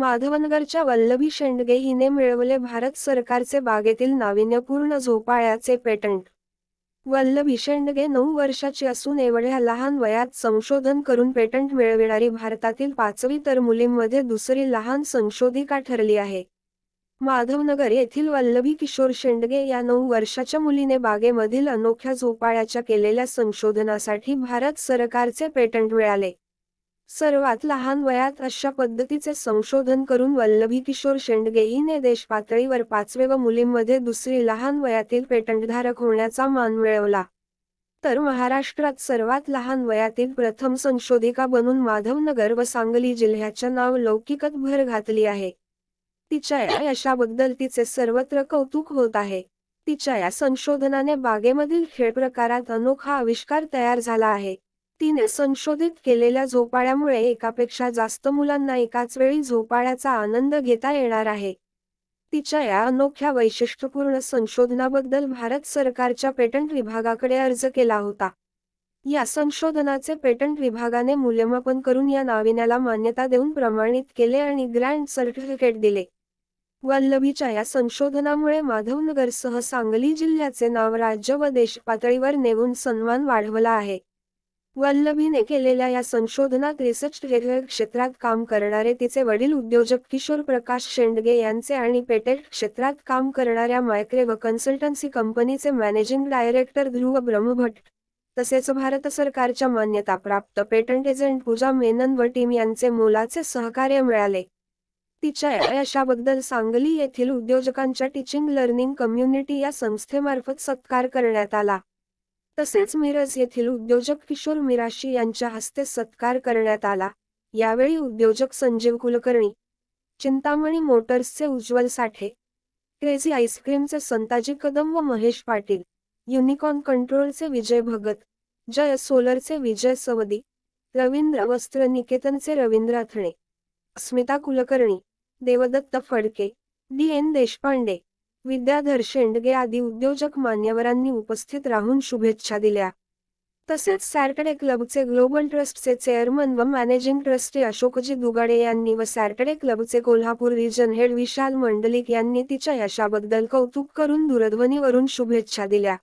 माधवनगरच्या वल्लभी शेंडगे हिने मिळवले भारत सरकारचे बागेतील नाविन्यपूर्ण झोपाळ्याचे पेटंट. वल्लभी शेंडगे नऊ वर्षाची असून एवढ्या लहान वयात संशोधन करून पेटंट मिळविणारी भारतातील पाचवी तर मुलींमध्ये दुसरी लहान संशोधिका ठरली आहे. माधवनगर येथील वल्लभी किशोर शेंडगे या नऊ वर्षाच्या मुलीने बागेमधील अनोख्या झोपाळ्याच्या केलेल्या संशोधनासाठी भारत सरकारचे पेटंट मिळाले. सर्वात लहान वयात अशा पद्धतीचे संशोधन करून वल्लभी किशोर शेंडगे हिने पाचवे व मुलींमध्ये दुसरी लहान वयातील पेटंटधारक होण्याचा मान मिळवला. तर महाराष्ट्रात सर्वात लहान वयातील प्रथम संशोधिका बनून माधवनगर व सांगली जिल्ह्याच्या नाव लौकिकत भर घातली आहे. तिच्या या यशाबद्दल तिचे सर्वत्र कौतुक होत आहे. तिच्या या संशोधनाने बागेमधील खेळ प्रकारात अनोखा आविष्कार तयार झाला आहे. तिने संशोधित केलेल्या झोपाळ्यामुळे एकापेक्षा जास्त मुलांना एकाच वेळी झोपाळ्याचा आनंद घेता येणार आहे. तिच्या या अनोख्या वैशिष्ट्यपूर्ण संशोधनाबद्दल भारत सरकारच्या पेटंट विभागाकडे अर्ज केला होता. या संशोधनाचे पेटंट विभागाने मूल्यमापन करून या नाविन्याला मान्यता देऊन प्रमाणित केले आणि ग्रँड सर्टिफिकेट दिले. वल्लभीच्या या संशोधनामुळे माधवनगरसह सांगली जिल्ह्याचे नाव राज्य व देश पातळीवर नेऊन सन्मान वाढवला आहे. वल्लभीने केलेल्या या संशोधनात रिसर्च क्षेत्रात काम करणारे तिचे वडील उद्योजक किशोर प्रकाश शेंडगे यांचे आणि पेटेंट क्षेत्रात काम करणाऱ्या मायक्रे व कन्सल्टन्सी कंपनीचे मॅनेजिंग डायरेक्टर ध्रुव ब्रह्मभट तसेच भारत सरकारच्या मान्यताप्राप्त पेटंट एजंट पूजा मेनन व टीम यांचे मोलाचे सहकार्य मिळाले. तिच्या यशाबद्दल सांगली येथील उद्योजकांच्या टीचिंग लर्निंग कम्युनिटी या संस्थेमार्फत सत्कार करण्यात आला. तसेच मिरज येथील उद्योजक किशोर मिराशी यांच्या हस्ते सत्कार करण्यात आला. यावेळी उद्योजक संजीव कुलकर्णी चिंतामणी मोटर्सचे उज्ज्वल साठे क्रेझी आईस्क्रीमचे संताजी कदम व महेश पाटील युनिकॉर्न कंट्रोलचे विजय भगत जय सोलरचे विजय सवदी रवींद्र वस्त्र निकेतनचे रवींद्र अथणे स्मिता कुलकर्णी देवदत्त फडके डी एन देशपांडे विद्याधर शेंडगे आदी उद्योजक मान्यवरांनी उपस्थित राहून शुभेच्छा दिल्या. तसेच सॅटर्डे क्लबचे ग्लोबल ट्रस्टचे चेअरमन व मॅनेजिंग ट्रस्टी अशोकजी दुगाडे यांनी व सॅटर्डे क्लबचे कोल्हापूर रिजन हेड विशाल मंडलिक यांनी तिच्या यशाबद्दल कौतुक करून दूरध्वनीवरून शुभेच्छा दिल्या.